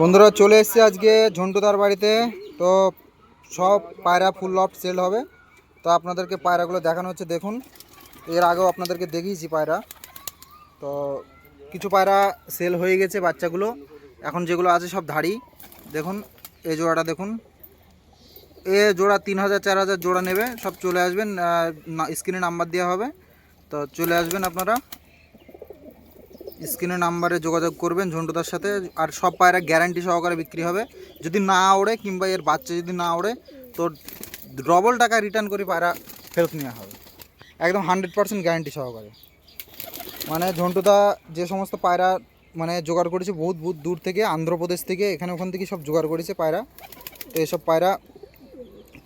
বন্ধুরা চলে এসেছে আজকে ঝন্টুদার বাড়িতে। তো সব পায়রা ফুল লফট সেল হবে। তো আপনাদেরকে পায়রাগুলো দেখানো হচ্ছে, দেখুন। এর আগেও আপনাদেরকে দেখিয়েছি পায়রা। তো কিছু পায়রা সেল হয়ে গেছে বাচ্চাগুলো। এখন যেগুলো আছে সব ধাড়ি। দেখুন, এই জোড়াটা দেখুন। এ জোড়া তিন হাজার, চার হাজার জোড়া নেবে। সব চলে আসবেন স্ক্রিনে নাম্বার দেওয়া হবে। তো চলে আসবেন আপনারা। স্ক্রিনে নাম্বারে যোগাযোগ করবেন ঝন্টুদার সাথে, আর সব পায়রা গ্যারান্টি সহকারে বিক্রি হবে। যদি না ওড়ে, কিংবা এর বাচ্চা যদি না ওড়ে, তো ডবল টাকা রিটার্ন করে পায়রা ফেরত নেওয়া হবে। একদম হান্ড্রেড পার্সেন্ট গ্যারান্টি সহকারে। মানে ঝন্টুদা যে সমস্ত পায়রা মানে জোগাড় করেছে, বহুত বহুত দূর থেকে, আন্ধ্রপ্রদেশ থেকে, এখানে ওখান থেকে সব জোগাড় করেছে পায়রা। তো এসব পায়রা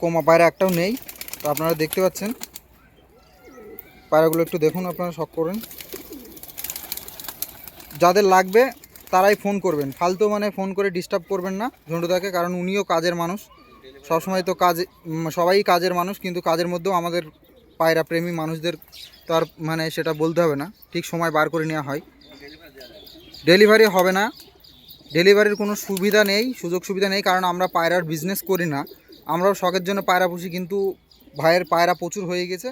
কমা, পায়রা একটাও নেই। তো আপনারা দেখতে পাচ্ছেন। পায়রাগুলো একটু দেখুন, আপনারা শখ করুন। যাদের লাগবে, তারাই ফোন করবেন। ফালতু মানে ফোন করে ডিস্টার্ব করবেন না ঝন্টুদাকে, কারণ উনিও কাজের মানুষ। সবসময় তো কাজে সবাই কাজের মানুষ, কিন্তু কাজের মধ্যেও আমাদের পায়রা প্রেমী মানুষদের তো আর মানে সেটা বলতে হবে না। ঠিক সময় বার করে নেওয়া হয়। ডেলিভারি হবে না। ডেলিভারির কোনো সুবিধা নেই, সুযোগ সুবিধা নেই, কারণ আমরা পায়রার বিজনেস করি না। আমরাও শখের জন্য পায়রা পুষি, কিন্তু ভাইয়ের পায়রা প্রচুর হয়ে গেছে।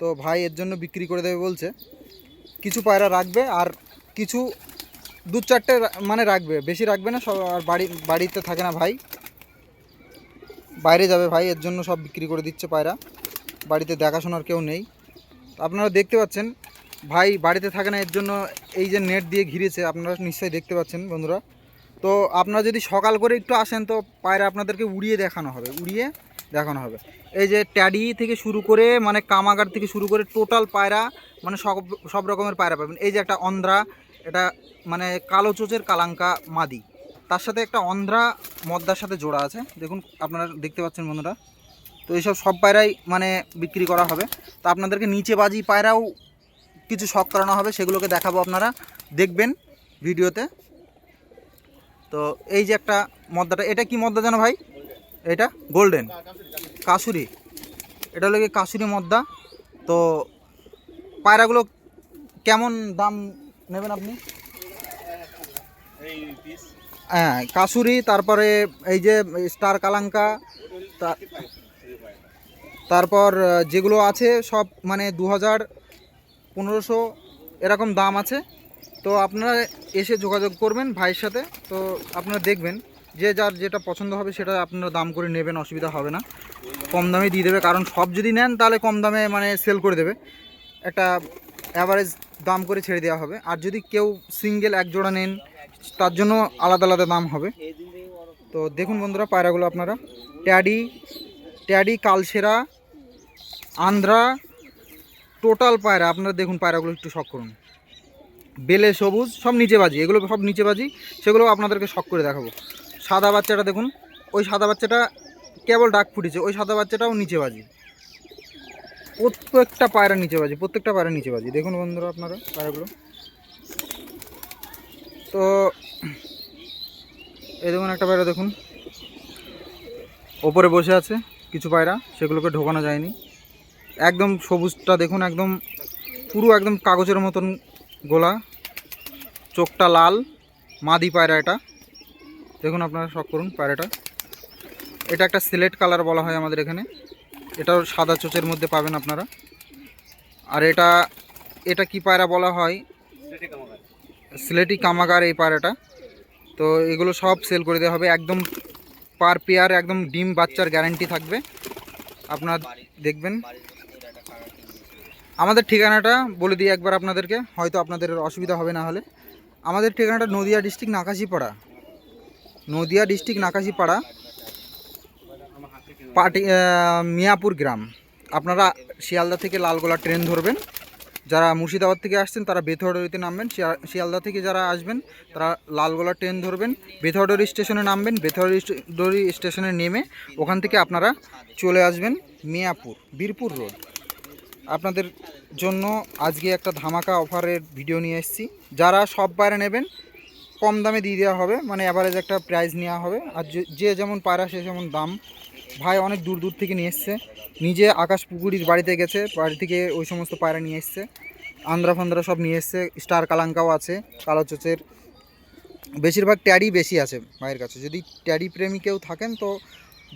তো ভাই এর জন্য বিক্রি করে দেবে বলছে। কিছু পায়রা রাখবে, আর কিছু দু চারটে মানে রাখবে, বেশি রাখবে না, সব আর বাড়ি, বাড়িতে থাকে না ভাই। বাইরে যাবে ভাই, এর জন্য সব বিক্রি করে দিচ্ছে পায়রা। বাড়িতে দেখাশোনার কেউ নেই। আপনারা দেখতে পাচ্ছেন, ভাই বাড়িতে থাকে না, এর জন্য এই যে নেট দিয়ে ঘিরেছে, আপনারা নিশ্চয়ই দেখতে পাচ্ছেন বন্ধুরা। তো আপনারা যদি সকাল করে একটু আসেন, তো পায়রা আপনাদেরকে উড়িয়ে দেখানো হবে, উড়িয়ে দেখানো হবে। এই যে ট্যাডি থেকে শুরু করে মানে কামাগার থেকে শুরু করে টোটাল পায়রা মানে সব সব রকমের পায়রা পাবেন। এই যে একটা অন্ধ্রা এটা মানে কালো চোচের কালাঙ্কা মাদি। তার সাথে একটা অন্ধ্রা মদ্দার সাথে জোড়া আছে। দেখুন, আপনারা দেখতে পাচ্ছেন বন্ধুরা। তো এইসব সব পায়রাই মানে বিক্রি করা হবে। তো আপনাদেরকে নিচে বাজি পায়রাও কিছু শখ করানো হবে, সেগুলোকে দেখাবো আপনারা। দেখবেন ভিডিওতে। তো এই যে একটা মদ্দাটা, এটা কি মদ্দা জানো ভাই? এটা গোল্ডেন, কাসুরি। এটা হলো কি কাসুরি মদ্দা। তো পায়রাগুলো কেমন দাম নেবেন আপনি? হ্যাঁ কাসুরি তারপরে এই যে স্টার কালাঙ্কা তা- তারপর যেগুলো আছে সব মানে দু হাজার পনেরোশো এরকম দাম আছে। তো আপনারা এসে যোগাযোগ করবেন ভাইয়ের সাথে তো আপনারা দেখবেন যে যার যেটা পছন্দ হবে সেটা আপনারা দাম করে নেবেন অসুবিধা হবে না। কম দামে দিয়ে দেবে কারণ সব যদি নেন তাহলে কম দামে মানে সেল করে দেবে। একটা অ্যাভারেজ দাম করে ছেড়ে দেওয়া হবে। আর যদি কেউ সিঙ্গেল এক জোড়া নেন, তার জন্য আলাদা আলাদা দাম হবে। তো দেখুন বন্ধুরা পায়রাগুলো আপনারা। ট্যাডি ট্যাডি, কালসেরা আন্ধ্রা টোটাল পায়রা। আপনারা দেখুন পায়রাগুলো একটু শখ করুন। বেলে, সবুজ, সব নিচে বাজি। এগুলো সব নিচে বাজি। সেগুলো আপনাদেরকে শখ করে দেখাবো। সাদা বাচ্চাটা দেখুন। ওই সাদা বাচ্চাটা কেবল ডাক ফুটেছে। ওই সাদা বাচ্চাটাও নিচে বাজি। প্রত্যেকটা পায়রা নিচে বাজি, প্রত্যেকটা পায়রা নিচে বাজি। দেখুন বন্ধুরা আপনারা পায়রাগুলো। তো, এই দেখুন একটা পায়রা, দেখুন। ওপরে বসে আছে কিছু পায়রা, সেগুলোকে ঢোকানো যায়নি। একদম সবুজটা দেখুন, একদম পুরো একদম কাগজের মতন গোলা। চোখটা লাল, মাদি পায়রা এটা। দেখুন আপনারা, শখ করুন পায়রাটা। এটা একটা সিলেট কালার বলা হয় আমাদের এখানে। এটাও সাদা চোচের মধ্যে পাবেন আপনারা। আর এটা এটা কি পায়রা বলা হয়? সিলেটি কামাগার এই পায়রাটা। তো এগুলো সব সেল করে দেওয়া হবে। একদম পার পেয়ার একদম ডিম বাচ্চার গ্যারান্টি থাকবে। আপনার দেখবেন। আমাদের ঠিকানাটা বলে দিই একবার আপনাদেরকে। হয়তো আপনাদের অসুবিধা হবে না হলে। আমাদের ঠিকানাটা নদিয়া ডিস্ট্রিক্ট নাকাশিপাড়া। নদিয়া ডিস্ট্রিক্ট নাকাশিপাড়া। পাটি মিয়াপুর গ্রাম। আপনারা শিয়ালদা থেকে লালগোলা ট্রেন ধরবেন। যারা মুর্শিদাবাদ থেকে আসছেন, তারা বেথরডরিতে নামবেন। শিয়া- শিয়ালদা থেকে যারা আসবেন, তারা লালগোলা ট্রেন ধরবেন। বেথরডরি স্টেশনে নামবেন। বেথরডরি স্টেশনে নেমে ওখান থেকে আপনারা চলে আসবেন মিয়াপুর, বীরপুর রোড। আপনাদের জন্য আজকে একটা ধামাকা অফারের ভিডিও নিয়ে এসেছি। যারা সব বাইরে নেবেন, কম দামে দিয়ে দেওয়া হবে। মানে অ্যাভারেজ একটা প্রাইস নেওয়া হবে। আর যে যেমন পায়রা সে যেমন দাম। ভাই অনেক দূর দূর থেকে নিয়ে এসছে। নিজে আকাশ পুকুরির বাড়িতে গেছে, বাড়ি থেকে ওই সমস্ত পায়রা নিয়ে এসছে। আন্দ্রা ফান্দ্রা সব নিয়ে এসছে, স্টার কালাঙ্কাও আছে, কালো চোচের। বেশিরভাগ ট্যাডি বেশি আছে ভাইয়ের কাছে। যদি ট্যাডি প্রেমী কেউ থাকেন তো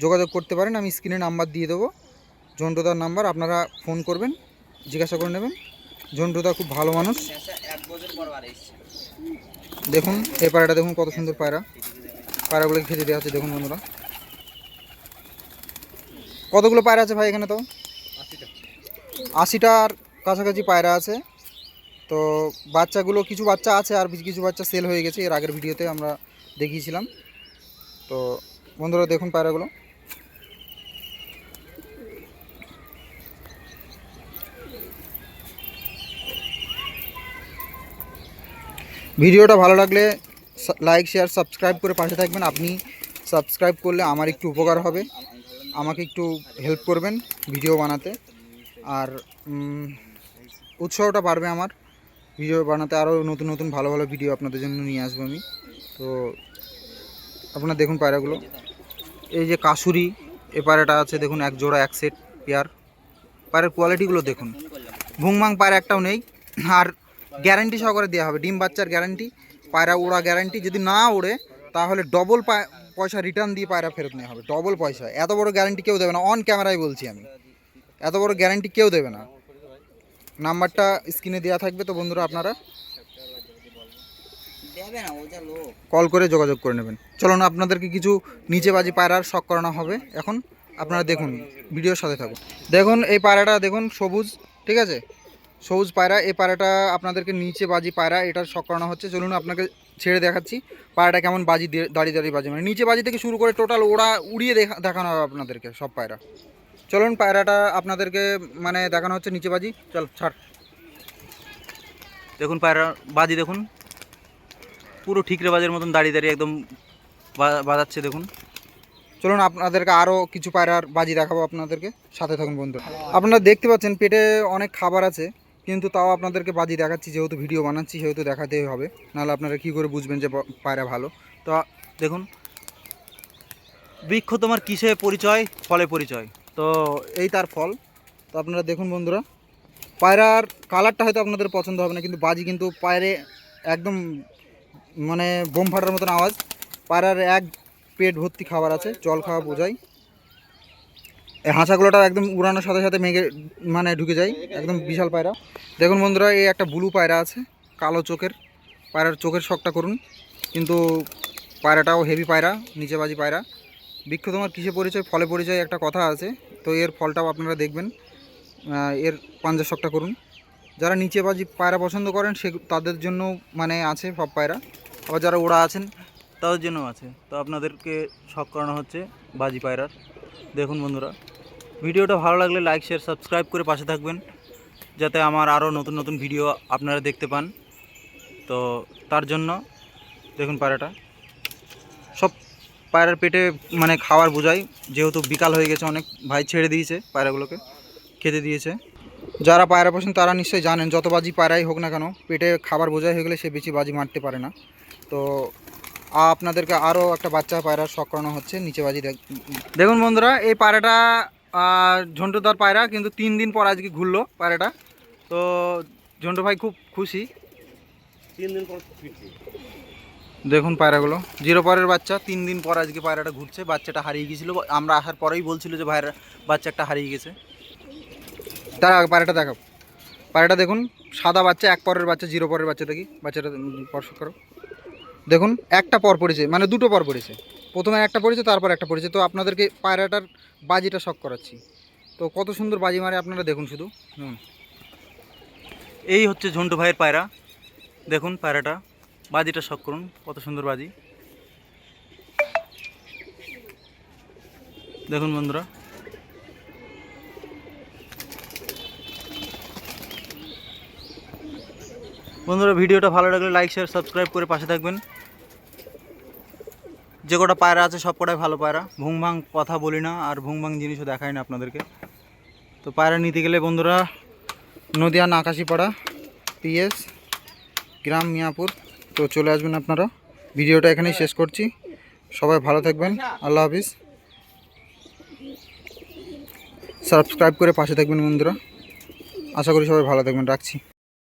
যোগাযোগ করতে পারেন, আমি স্ক্রিনে নাম্বার দিয়ে দেবো। জন্টুদার নাম্বার, আপনারা ফোন করবেন, জিজ্ঞাসা করে নেবেন। জন্টুদা খুব ভালো মানুষ। দেখুন, এই পায়রাটা দেখুন কত সুন্দর পায়রা। পায়রাগুলোকে খেতে দেওয়া আছে দেখুন বন্ধুরা। কতগুলো পায়রা আছে ভাই এখানে তো? আশিটার কাছাকাছি পায়রা আছে। তো বাচ্চাগুলো, কিছু বাচ্চা আছে আর কিছু বাচ্চা সেল হয়ে গেছে। এর আগের ভিডিওতে আমরা দেখিয়েছিলাম। তো বন্ধুরা দেখুন পায়রাগুলো। ভিডিওটা ভালো লাগলে লাইক শেয়ার সাবস্ক্রাইব করে পাশে থাকবেন। আপনি সাবস্ক্রাইব করলে আমার একটু উপকার হবে। আমাকে একটু হেল্প করবেন ভিডিও বানাতে। আর উৎসাহটা বাড়বে আমার। ভিডিও বানাতে আরও নতুন নতুন ভালো ভালো ভিডিও আপনাদের জন্য নিয়ে আসব আমি। তো, আপনারা দেখুন পায়রাগুলো। এই যে কাসুরি, এ পায়রাটা আছে, দেখুন এক জোড়া, এক সেট পেয়ার পায়রার কোয়ালিটিগুলো দেখুন। ভুংমাং পায়রা একটাও নেই। আর গ্যারান্টি সহকারে দেওয়া হবে। ডিম বাচ্চার গ্যারান্টি পায়রা ওড়া গ্যারান্টি যদি না ওড়ে, তাহলে ডবল পয়সা রিটার্ন দিয়ে পায়রা ফেরত নেওয়া হবে ডবল পয়সা। এত বড় গ্যারান্টি কেউ দেবে না অন ক্যামেরায় বলছি আমি। এত বড় গ্যারান্টি কেউ দেবে না। নাম্বারটা স্ক্রিনে দেওয়া থাকবে তো বন্ধুরা আপনারা। কল করে যোগাযোগ করে নেবেন। চলুন আপনাদেরকে কিছু নিচে বাজি পায়রার শখ করানো হবে। এখন আপনারা দেখুন ভিডিওর সাথে থাকুন। দেখুন এই পায়রাটা দেখুন সবুজ ঠিক আছে? সবুজ পায়রা এই পায়রাটা আপনাদেরকে নিচে বাজি পায়রা এটার শখ করানো হচ্ছে। চলুন আপনাকে ছেড়ে দেখাচ্ছি। পায়রাটা কেমন বাজি দাঁড়িয়ে দাঁড়িয়ে বাজি। মানে নিচে বাজি থেকে শুরু করে টোটাল ওরা উড়িয়ে দেখা দেখানো হবে আপনাদেরকে সব পায়রা। চলুন পায়রাটা আপনাদেরকে মানে দেখানো হচ্ছে নিচে বাজি। চল ছাড়। দেখুন পায়রা বাজি দেখুন। পুরো ঠিকরে বাজের মতন দাঁড়িয়ে দাঁড়িয়ে একদম বাজাচ্ছে দেখুন। চলুন আপনাদেরকে আরও কিছু পায়রার বাজি দেখাবো আপনাদেরকে। সাথে থাকুন বন্ধু আপনারা দেখতে পাচ্ছেন পেটে অনেক খাবার আছে। কিন্তু তাও আপনাদেরকে বাজি দেখাচ্ছি, যেহেতু ভিডিও বানাচ্ছি, সেহেতু দেখাতেই হবে। নাহলে আপনারা কী করে বুঝবেন যে পায়রা ভালো? তো দেখুন। বৃক্ষ তোমার কিসে পরিচয়? ফলে পরিচয়। তো এই তার ফল। তো আপনারা দেখুন বন্ধুরা, পায়রার কালারটা হয়তো আপনাদের পছন্দ হবে না, কিন্তু বাজি কিন্তু পায়রে একদম মানে বোম ফাটার মতন আওয়াজ। পায়রার এক পেট ভর্তি খাবার আছে, জল খাওয়া বোঝাই এই হাঁসাগুলোটা একদম উড়ানোর সাথে সাথে মেঘে মানে ঢুকে যায়। একদম বিশাল পায়রা। দেখুন বন্ধুরা, এই একটা ব্লু পায়রা আছে, কালো চোখের। পায়রার চোখের শখটা করুন। কিন্তু পায়রাটাও হেভি পায়রা নিচে বাজি পায়রা। বৃক্ষ তোমার কিসে পরিচয়? ফলে পরিচয় একটা কথা আছে। তো এর ফলটাও আপনারা দেখবেন। এর পাঞ্জা শখটা করুন। যারা নিচে বাজি পায়রা পছন্দ করেন, সে তাদের জন্য মানে আছে সব পায়রা। আবার যারা ওরা আছেন, তাদের জন্য আছে। তো আপনাদেরকে শখ করানো হচ্ছে বাজি পায়রার। দেখুন বন্ধুরা। ভিডিওটা ভালো লাগলে লাইক শেয়ার সাবস্ক্রাইব করে পাশে থাকবেন, যাতে আমার আরও নতুন নতুন ভিডিও আপনারা দেখতে পান। তো তার জন্য দেখুন পায়রাটা। সব পায়রার পেটে মানে খাওয়ার বোঝাই, যেহেতু বিকাল হয়ে গেছে অনেক, ভাই ছেড়ে দিয়েছে পায়রাগুলোকে, খেতে দিয়েছে। যারা পায়রা পছন্দ, তারা নিশ্চয়ই জানেন, যত বাজি পায়রাই হোক না কেন, পেটে খাবার বোঝাই হয়ে গেলে সে বেশি বাজি মারতে পারে না। তো আপনাদেরকে আরও একটা বাচ্চা পায়রার শখ করানো হচ্ছে নিচে বাজি দেখ- দেখুন বন্ধুরা এই পায়রাটা ঝন্টুদার পায়রা কিন্তু তিন দিন পর আজকে ঘুরলো পায়রাটা। তো ঝন্টু ভাই খুব খুশি। তিন দিন দেখুন পায়রাগুলো জিরো পরের বাচ্চা তিন দিন পর আজকে পায়রাটা ঘুরছে বাচ্চাটা হারিয়ে গিয়েছিল। আমরা আসার পরেই বলছিল যে ভাইয়ের বাচ্চা একটা হারিয়ে গেছে। তার আগে পায়রাটা দেখাও। পায়রাটা দেখুন সাদা বাচ্চা এক পরের বাচ্চা জিরো পরের বাচ্চা দেখি। বাচ্চাটা স্পর্শ করো। দেখুন, একটা পর পড়েছে মানে দুটো পর পড়েছে। প্রথমে একটা পড়েছে, তারপর একটা পড়েছে। তো আপনাদেরকে পায়রাটার বাজিটা শখ করাচ্ছি। তো কত সুন্দর বাজি মারে আপনারা দেখুন শুধু। দেখুন এই হচ্ছে ঝন্টু ভাইয়ের পায়রা। দেখুন পায়রাটা, বাজিটা শখ করুন, কত সুন্দর বাজি। দেখুন বন্ধুরা। বন্ধুরা, ভিডিওটা ভালো লাগলে লাইক শেয়ার সাবস্ক্রাইব করে পাশে থাকবেন। যে কটা পায়রা আছে, সব কটাই ভালো পায়রা। ভুং ভাং কথা বলি না, আর ভুং ভাং জিনিসও দেখাই না আপনাদেরকে। তো পায়রা নিতে গেলে বন্ধুরা, নদিয়া নাকাশিপাড়া, পিএস, গ্রাম মিয়াপুর। তো চলে আসবেন আপনারা। ভিডিওটা এখানেই শেষ করছি। সবাই ভালো থাকবেন। আল্লাহ হাফিজ। সাবস্ক্রাইব করে পাশে থাকবেন বন্ধুরা। আশা করি সবাই ভালো থাকবেন। রাখছি।